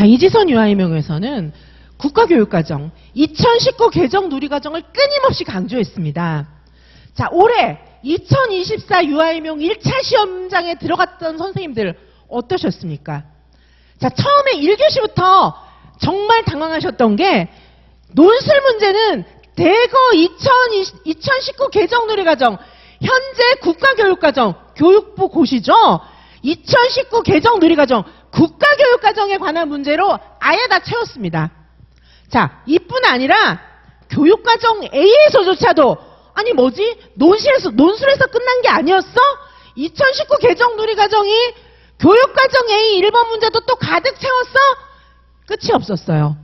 자, 이지선 유아이명에서는 국가교육과정 2019 개정 누리과정을 끊임없이 강조했습니다. 자, 올해 2024 유아이명 1차 시험장에 들어갔던 선생님들 어떠셨습니까? 자, 처음에 1교시부터 정말 당황하셨던 게 논술 문제는 대거 2020, 2019 개정 누리과정 현재 국가교육과정 교육부 고시죠. 2019 개정 누리과정 국가교육과정에 관한 문제로 아예 다 채웠습니다. 자, 이뿐 아니라 교육과정 A에서조차도 아니 뭐지? 논술에서 논술에서 끝난 게 아니었어? 2019 개정 누리과정이 교육과정 A 1번 문제도 또 가득 채웠어? 끝이 없었어요.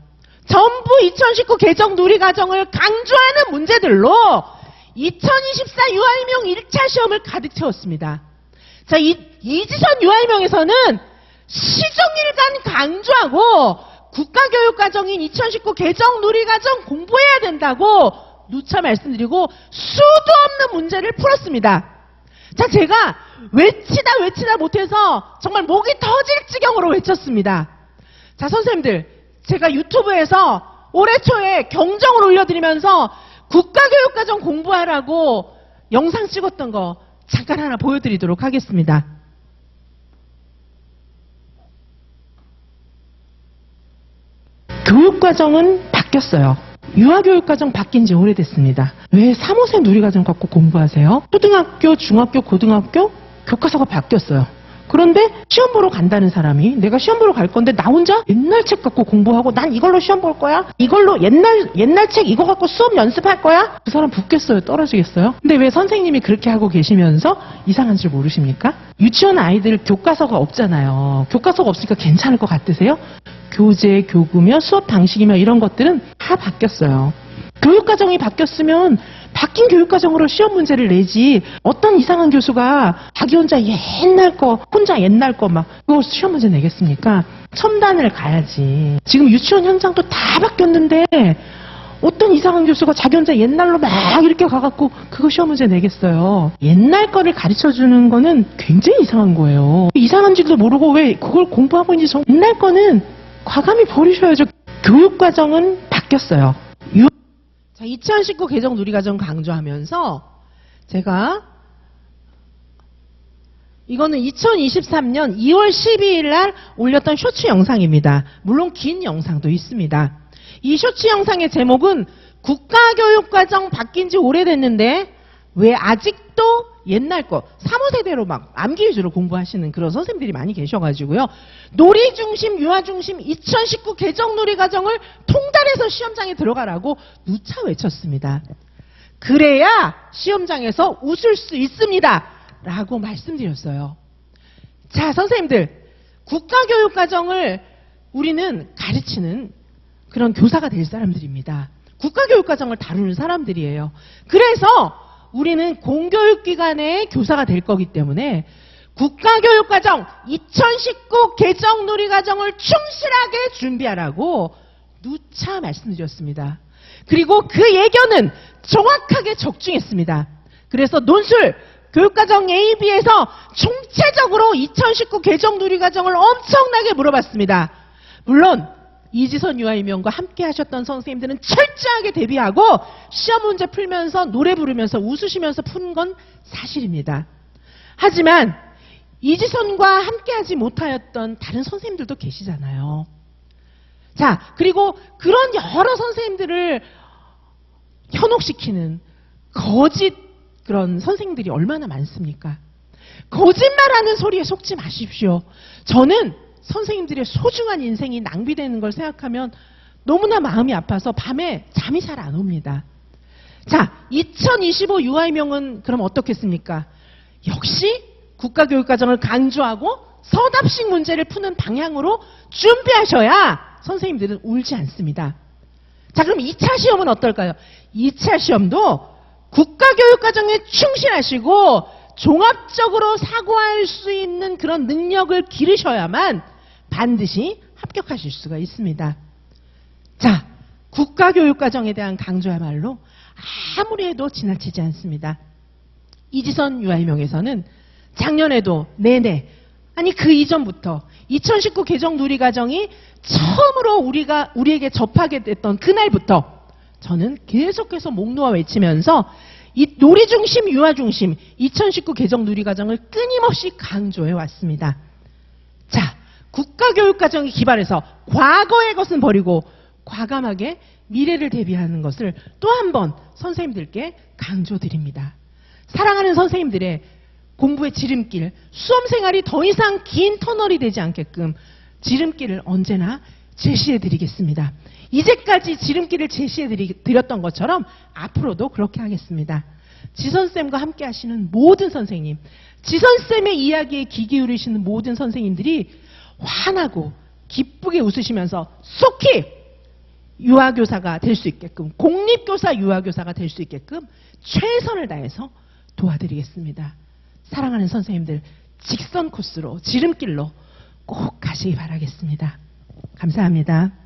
전부 2019 개정 누리과정을 강조하는 문제들로 2024 유아일명 1차 시험을 가득 채웠습니다. 자, 이, 이지선 유아일명에서는 시종일관 강조하고 국가교육과정인 2019 개정 누리과정 공부해야 된다고 누차 말씀드리고 수도 없는 문제를 풀었습니다. 자, 제가 외치다 외치다 못해서 정말 목이 터질 지경으로 외쳤습니다. 자, 선생님들, 제가 유튜브에서 올해 초에 경정을 올려드리면서 국가교육과정 공부하라고 영상 찍었던 거 잠깐 하나 보여드리도록 하겠습니다. 교육 과정은 바뀌었어요. 유아교육 과정 바뀐 지 오래됐습니다. 왜 3호세 누리과정 갖고 공부하세요? 초등학교, 중학교, 고등학교 교과서가 바뀌었어요. 그런데 시험 보러 간다는 사람이 내가 시험 보러 갈 건데 나 혼자 옛날 책 갖고 공부하고 난 이걸로 시험 볼 거야? 이걸로 옛날 옛날 책 이거 갖고 수업 연습할 거야? 그 사람 붙겠어요? 떨어지겠어요? 근데 왜 선생님이 그렇게 하고 계시면서 이상한 줄 모르십니까? 유치원 아이들 교과서가 없잖아요. 교과서가 없으니까 괜찮을 것 같으세요? 교재, 교구며 수업 방식이며 이런 것들은 다 바뀌었어요. 교육과정이 바뀌었으면 바뀐 교육과정으로 시험 문제를 내지 어떤 이상한 교수가 자기 혼자 옛날 거 혼자 옛날 거 막 그거 시험 문제 내겠습니까? 첨단을 가야지. 지금 유치원 현장도 다 바뀌었는데 어떤 이상한 교수가 자기 혼자 옛날로 막 이렇게 가갖고 그거 시험 문제 내겠어요. 옛날 거를 가르쳐 주는 거는 굉장히 이상한 거예요. 이상한 줄도 모르고 왜 그걸 공부하고 있는지 정- 옛날 거는 과감히 버리셔야죠. 교육과정은 바뀌었어요. 유- 자, 2019 개정 누리과정 강조하면서 제가 이거는 2023년 2월 12일 날 올렸던 쇼츠 영상입니다. 물론 긴 영상도 있습니다. 이 쇼츠 영상의 제목은 국가교육과정 바뀐 지 오래됐는데 왜 아직도 옛날 거 3호세대로 막 암기 위주로 공부하시는 그런 선생님들이 많이 계셔가지고요. 놀이 중심, 유아 중심 2019 개정 놀이 과정을 통달해서 시험장에 들어가라고 누차 외쳤습니다. 그래야 시험장에서 웃을 수 있습니다. 라고 말씀드렸어요. 자, 선생님들. 국가교육과정을 우리는 가르치는 그런 교사가 될 사람들입니다. 국가교육과정을 다루는 사람들이에요. 그래서 우리는 공교육 기관의 교사가 될 거기 때문에 국가교육과정 2019 개정 누리과정을 충실하게 준비하라고 누차 말씀드렸습니다. 그리고 그 예견은 정확하게 적중했습니다. 그래서 논술 교육과정 AB에서 총체적으로 2019 개정 누리과정을 엄청나게 물어봤습니다. 물론 이지선 유아이명과 함께 하셨던 선생님들은 철저하게 대비하고 시험 문제 풀면서 노래 부르면서 웃으시면서 푼 건 사실입니다. 하지만 이지선과 함께 하지 못하였던 다른 선생님들도 계시잖아요. 자, 그리고 그런 여러 선생님들을 현혹시키는 거짓 그런 선생님들이 얼마나 많습니까? 거짓말하는 소리에 속지 마십시오. 저는 선생님들의 소중한 인생이 낭비되는 걸 생각하면 너무나 마음이 아파서 밤에 잠이 잘 안 옵니다. 자, 2025 유아이명은 그럼 어떻겠습니까? 역시 국가교육과정을 강조하고 서답식 문제를 푸는 방향으로 준비하셔야 선생님들은 울지 않습니다. 자, 그럼 2차 시험은 어떨까요? 2차 시험도 국가교육과정에 충실하시고 종합적으로 사고할 수 있는 그런 능력을 기르셔야만 반드시 합격하실 수가 있습니다. 자, 국가교육과정에 대한 강조야말로 아무리 해도 지나치지 않습니다. 이지선 유아이명에서는 작년에도 내내 아니 그 이전부터 2019 개정 누리 과정이 처음으로 우리가 우리에게 접하게 됐던 그날부터 저는 계속해서 목 놓아 외치면서 이 놀이 중심, 유아 중심 2019 개정 누리 과정을 끊임없이 강조해 왔습니다. 자, 국가교육과정이 기반해서 과거의 것은 버리고 과감하게 미래를 대비하는 것을 또 한 번 선생님들께 강조드립니다. 사랑하는 선생님들의 공부의 지름길, 수험 생활이 더 이상 긴 터널이 되지 않게끔 지름길을 언제나 제시해 드리겠습니다. 이제까지 지름길을 제시해 드렸던 것처럼 앞으로도 그렇게 하겠습니다. 지선쌤과 함께 하시는 모든 선생님, 지선쌤의 이야기에 귀 기울이시는 모든 선생님들이 환하고 기쁘게 웃으시면서 속히 유아교사가 될 수 있게끔, 공립교사 유아교사가 될 수 있게끔 최선을 다해서 도와드리겠습니다. 사랑하는 선생님들, 직선 코스로, 지름길로 꼭 가시기 바라겠습니다. 감사합니다.